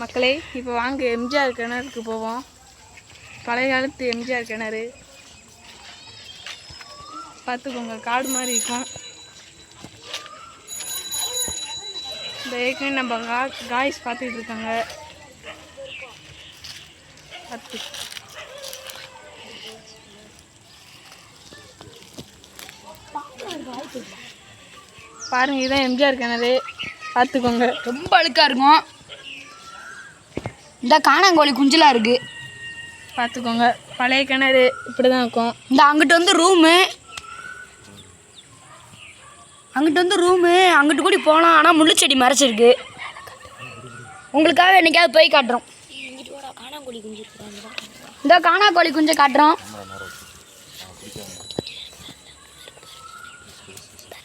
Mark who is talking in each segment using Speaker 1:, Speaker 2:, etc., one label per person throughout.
Speaker 1: மக்களே இப்போ வாங்க எம்ஜிஆர் கிணறுக்கு போவோம். பழைய காலத்து எம்ஜிஆர் கிணறு. பார்த்துக்கோங்க காடு மாதிரி இருக்கும். இந்த ஏற்கனவே நம்ம கா காய்ஸ் பார்த்துக்கிட்டு இருக்காங்க. பார்த்து. பாருங்க இதான் எம்ஜிஆர் கிணறு. பார்த்துக்கோங்க
Speaker 2: ரொம்ப அழுக்காக இருக்கும். இந்த காணாங்கோழி குஞ்சலா இருக்கு.
Speaker 1: பார்த்துக்கோங்க பழைய கிணறு இப்படி தான் இருக்கும்.
Speaker 2: இந்த அங்கிட்டு வந்து ரூமு. அங்கிட்டு வந்து ரூமு. அங்கிட்டு கூடி போகலாம் ஆனால் முள்ளுச்செடி மறைச்சிருக்கு. உங்களுக்காக என்னைக்காவது போய் காட்டுறோம். இந்த காணாக்கோழி குஞ்சை காட்டுறோம்.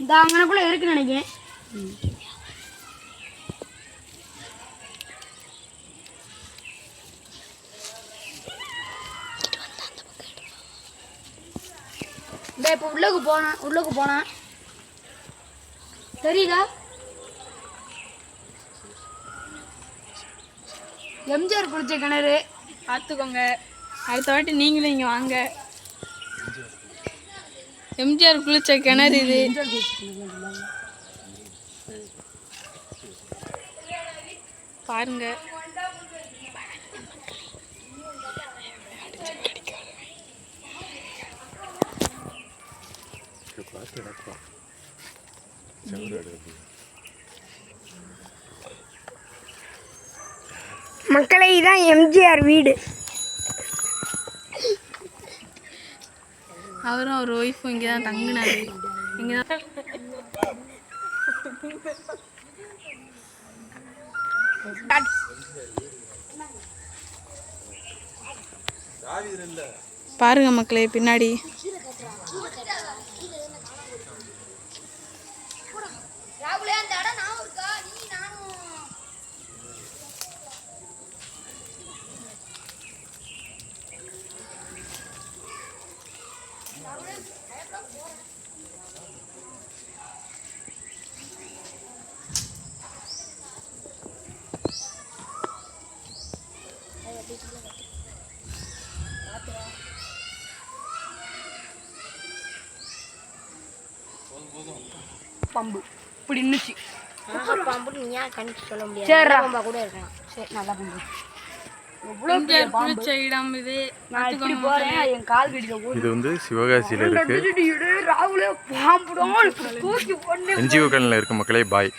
Speaker 2: இந்த அங்கனக்குள்ள இருக்குன்னு நினைக்கிறேன். இந்த இப்போ உள்ளுக்கு போனேன் உள்ளுக்கு போனேன் தெரியுதா? எம்ஜிஆர் குளிச்ச கிணறு.
Speaker 1: பார்த்துக்கோங்க அடுத்த வாட்டி நீங்களும் இங்கே வாங்க. எம்ஜிஆர் குளிச்ச கிணறு இது. பாருங்க
Speaker 2: மக்களை இதான் எம்ஜிஆர் வீடு.
Speaker 1: அவரும் அவர் ஒய்ஃபும் இங்கே தான் தங்கினாரு. இங்கே தான் பாருங்க மக்களே பின்னாடி. ராகுலே அந்த இடம் நானும் இருக்கா? நீ நானும்.
Speaker 2: பம்பு. இப்படி நின்றுச்சு
Speaker 3: பாம்புன்னு நீ ஏன் கணிச்சு சொல்ல முடியாது?
Speaker 2: சரிடா.
Speaker 3: பாம்பா கூட இருக்கலாம்
Speaker 2: சரி நல்லா பம்பு. எவ்வளோ பெரிய
Speaker 1: எம்ஜிஆர்
Speaker 2: பாம்பு.
Speaker 1: குளிச்ச இடம் இது.
Speaker 2: நான் இப்படி போறேன் என் கால் கடியில் ஓடி
Speaker 4: இது வந்து சிவகாசியில் இருக்கு. என்ஜிஓக்களில் இருக்க மக்களே பாய்.